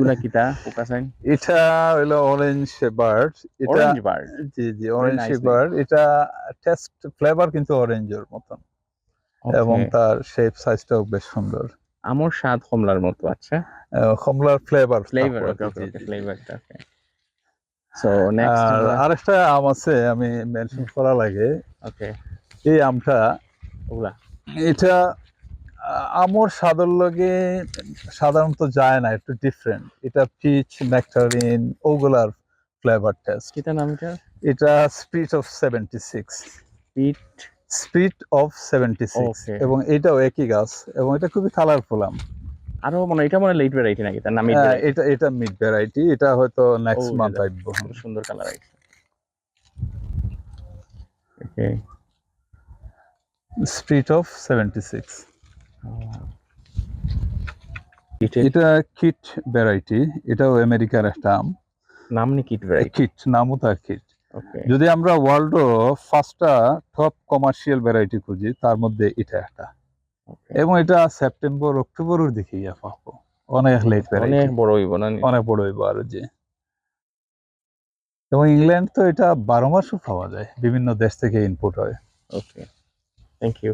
এগুলা কিটা এটা হলো অরেঞ্জ বার্ড এটা অরেঞ্জ বার্ড জি জি অরেঞ্জ. বার্ড এটা টেস্ট ফ্লেভার কিন্তু অরেঞ্জের মতন। এবং তার শেপ সাইজটাও বেশ সুন্দর। আমর স্বাদ কমলার মতো আচ্ছা। কমলার ফ্লেভার ফ্লেভার ফ্লেভারটা সো নেক্সট আরেকটা আম আছে আমি মেনশন করা লাগে। ওকে এই আমটা এটা আমর সাদর লগে সাধারণত যায় না একটু ডিফারেন্ট এটা পিচ নেকটারিন ওগুলার ফ্লেভার টেস্ট কিটা নাম এটা? এটা speed of seventy six pit speed of seventy six. এবং এটাও একই গাছ এবং এটা খুবই কালারফুল আম। আরও মনে এটা মনে লেট ভ্যারাইটি নাকি? তার নাম হ্যাঁ, এটা এটা মিড ভ্যারাইটি এটা হয়তো নেক্সট মান্থ এটা- আসব। সুন্দর কালার আছে okay speed of seventy six এটা কিট ভ্যারাইটি এটাও আমেরিকার একটা আম। নাম নি কিট ভ্যারাইটি কিট নামও তার কিট যদি আমরা ওয়ার্ল্ড ফার্স্টটা টপ কমার্শিয়াল ভ্যারাইটি খুঁজি তার মধ্যে এটা একটা। এবং এটা সেপ্টেম্বর অক্টোবরের দিকে ইয়া পাবো অনেক লেট ভ্যারাইটি অনেক বড় হইব না অনেক বড় হইব আরও যে। এবং ইংল্যান্ড তো এটা বারো মাসও পাওয়া যায় বিভিন্ন দেশ থেকে ইনপুট হয়। Okay thank you